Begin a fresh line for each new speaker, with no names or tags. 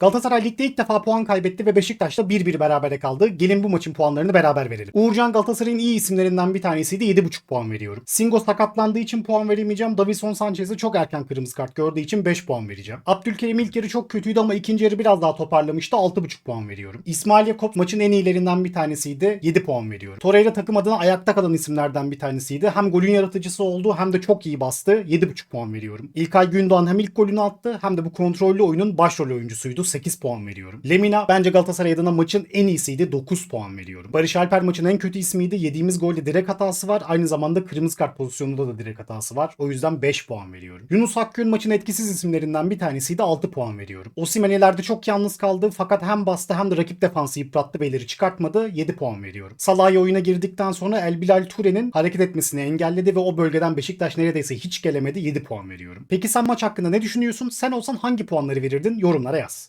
Galatasaray Lig'de ilk defa puan kaybetti ve Beşiktaş'ta 1-1 berabere kaldı. Gelin bu maçın puanlarını beraber verelim. Uğurcan Galatasaray'ın iyi isimlerinden bir tanesiydi. 7.5 puan veriyorum. Singo sakatlandığı için puan veremeyeceğim. Davison Sanchez'e çok erken kırmızı kart gördüğü için 5 puan vereceğim. Abdülkerim ilk yarı çok kötüydü ama ikinci yarı biraz daha toparlamıştı. 6.5 puan veriyorum. İsmail Yakup maçın en iyilerinden bir tanesiydi. 7 puan veriyorum. Torreira takım adına ayakta kalan isimlerden bir tanesiydi. Hem golün yaratıcısı oldu hem de çok iyi bastı. 7.5 puan veriyorum. İlkay Gündoğan hem ilk golünü attı hem de bu kontrollü oyunun başrol oyuncusuydu. 8 puan veriyorum. Lemina bence Galatasaray adına maçın en iyisiydi. 9 puan veriyorum. Barış Alper maçın en kötü ismiydi. Yediğimiz golde direkt hatası var. Aynı zamanda kırmızı kart pozisyonunda da direkt hatası var. O yüzden 5 puan veriyorum. Yunus Akgün maçın etkisiz isimlerinden bir tanesiydi. 6 puan veriyorum. Osimhen ileride çok yalnız kaldı fakat hem bastı hem de rakip defansı yıprattı ve ileri çıkartmadı. 7 puan veriyorum. Salah'ya oyuna girdikten sonra El Bilal Ture'nin hareket etmesini engelledi ve o bölgeden Beşiktaş neredeyse hiç gelemedi. 7 puan veriyorum. Peki sen maç hakkında ne düşünüyorsun? Sen olsan hangi puanları verirdin? Yorumlara yaz.